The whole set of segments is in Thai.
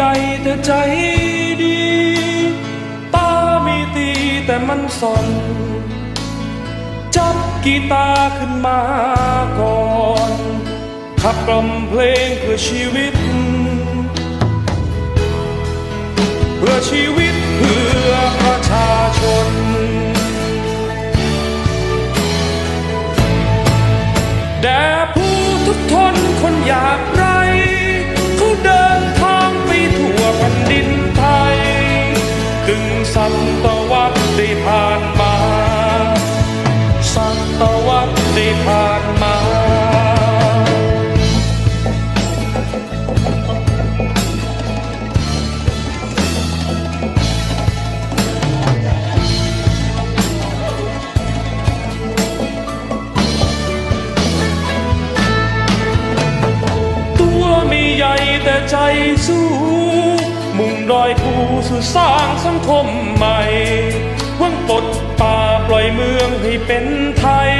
ใหญ่แต่ใจดี ตามีตีแต่มันสน จับกีตาร์ขึ้นมาก่อนขับกล่อมเพลงเพื่อชีวิต เพื่อชีวิตเพื่อประชาชน แด่ผู้ แต่ใจสู้ มุ่งดอยภูสู่สร้างสังคมใหม่หวังปลดป่าปล่อยเมืองให้เป็นไทย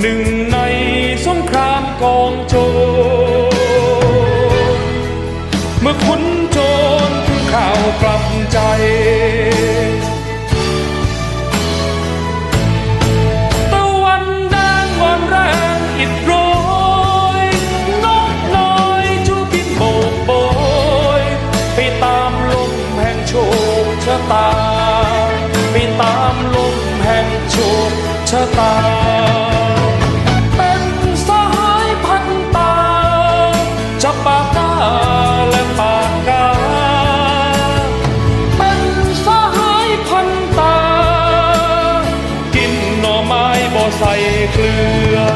หนึ่ง ชะตา เป็นสหายพันตา จับปากกาและปากกา เป็นสหายพันตา กินหน่อไม้บ่ใส่เกลือ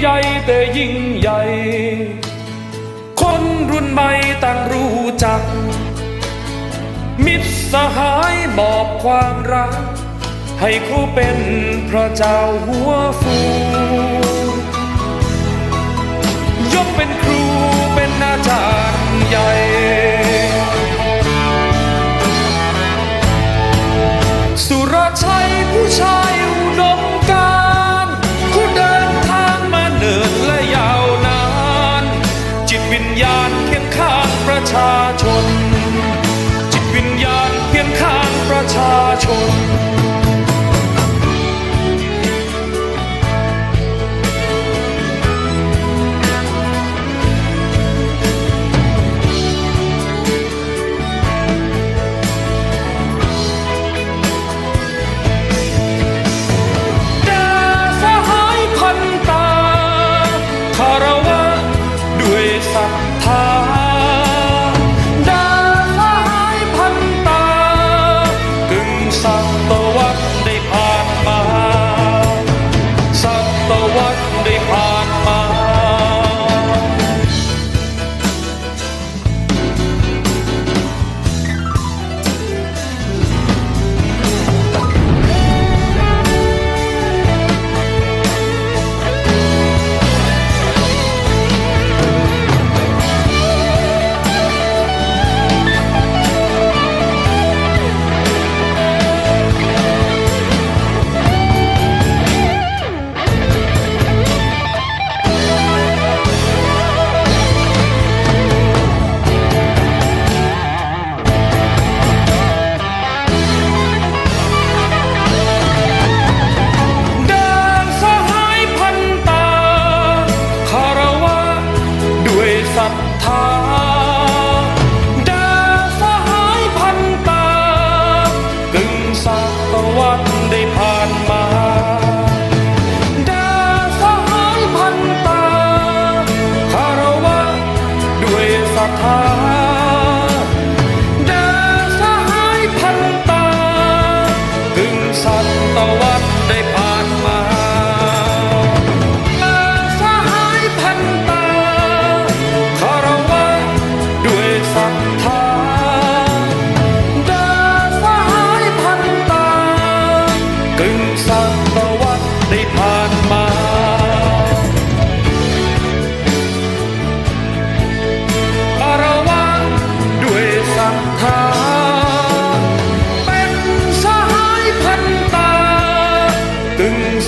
ใหญ่แต่ยิ่งใหญ่ คนรุ่นใหม่ต่างรู้จัก มิตรสหายบอกความรัก ให้ครูเป็นพระเจ้าหัวฟูยกเป็นครูเป็นอาจารย์ใหญ่ Xa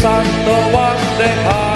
สักตะวันได้ผ่าน